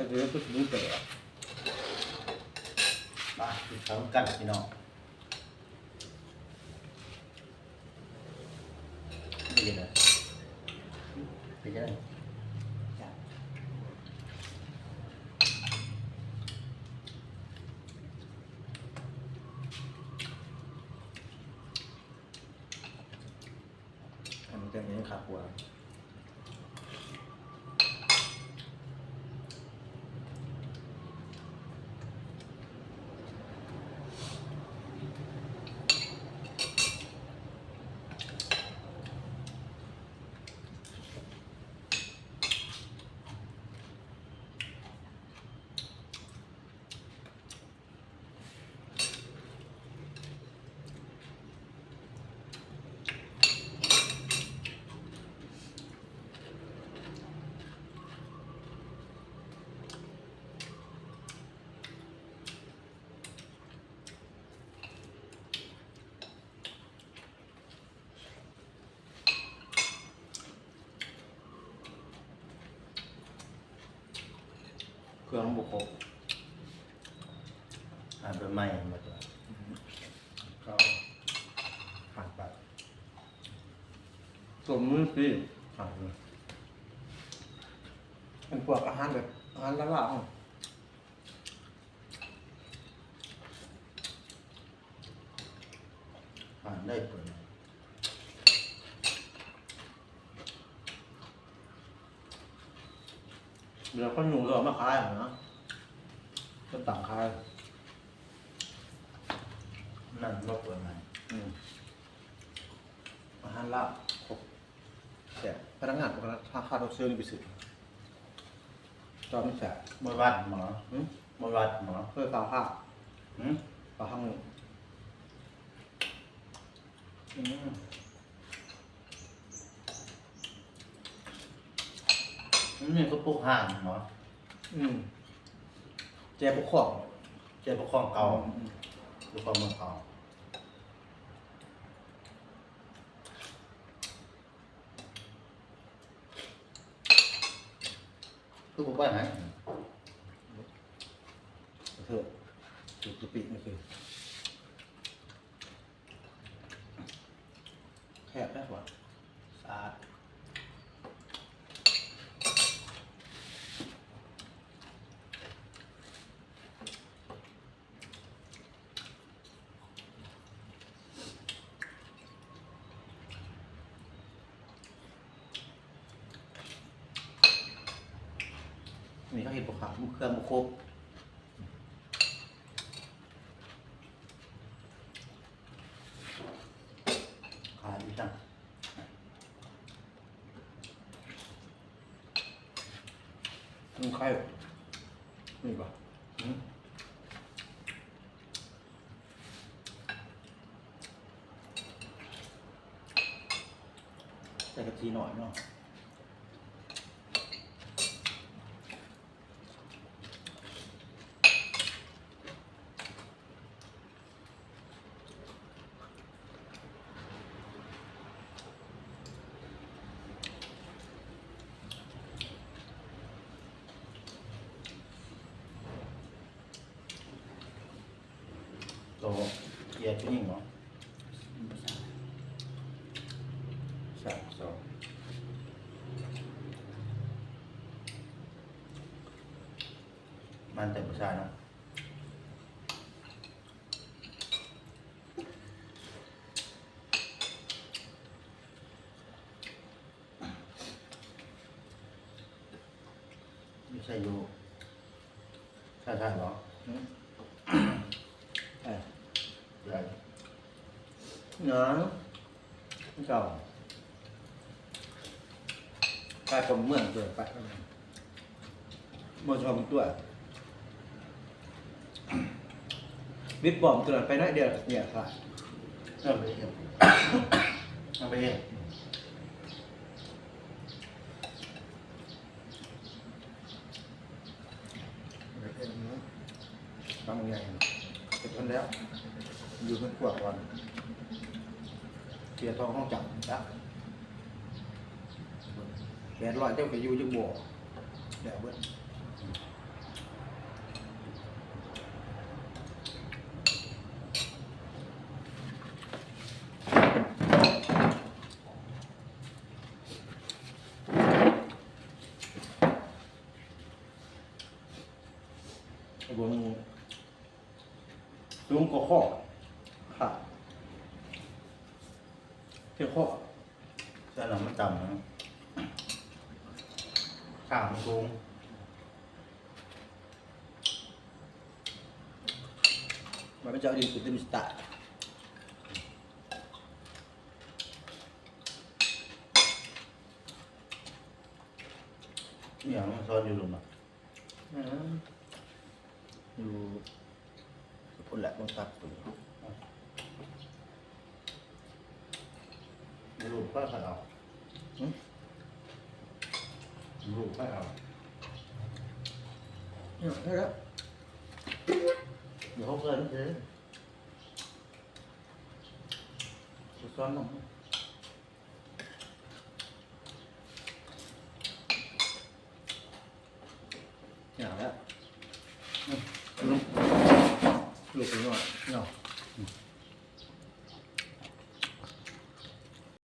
ก็คือก็คือเตะมาติดเขากันพี่น้องไม่กินเลยไปจะได้อันนี้จะนี้ขาหัว เครื่องบุกครบอ่านเป็นใหม่หมดเลยก็ผ่านไปสมมือสิอ่านเลยเป็นพวกอาหารแบบอาหารละล่าของอ่านได้ผลเดี๋ยวคนหนูเราเอามาขายเหรอนะ ก็ต่างขายนั่นรบกวนไหนอืมอาหารละครบแต่พนักงานพนักถ้าค่าเราซื้อนี่ไปซื้อจอมแสบมวยวัดหมออืมมวยวัดหมอเพื่อสาวผ้าหืมสาวห้างนี้อืมนี่ก็ปลุกห่างหมออืม แจกพวกของเจปกครองเก่าปกครองเมืองเก่าคือผมว่าไหนเถอะจุดจุปินี่คือแคบได้ปะสะอาด นี่เขาเห็นพวกขาเครื่องบุครบขาดีจังมันใครนี่ปะใส่กะทิหน่อยเนาะ โตเกียร์ผู้หญิงเหรอใส่สองมันแต่ผู้ชายเนาะไม่ใช่อยู่ใช่ใช่เหรอ อืมเอ้ย ใหญ่ เนาะไม่เก่าไปผมเมืองเกิดไปมันชมตัววิบอมตัวนั้นไปน้อยเดียวเนี่ยค่ะเริ่มไปเองเอาไปเองทำยังไงเป็นคนแล้ว อยู่เพื่อนขวบก่อน เสียทองห้องจับจ้ะแปดร้อยเจ้าไปอยู่จังบ่อเดี๋ยวเบิ้ลวงสูงก็ข้อค่ะ เที่ยวข้อเส้นหนังมันต่ำนะข้างมันสูงมันไม่จะเอาดีสุดที่มีสไตล์นี่อย่างมันซ้อนอยู่หลุมอะอยู่พุ่นแหละบางตัดตัว หลุมก็เอาหืมหลุมก็เอาเนี่ยได้แล้วเดี๋ยวเขาเกินเจ๊ซ้อนลงอย่างแล้วลูกลูกเป็นว่าเนาะ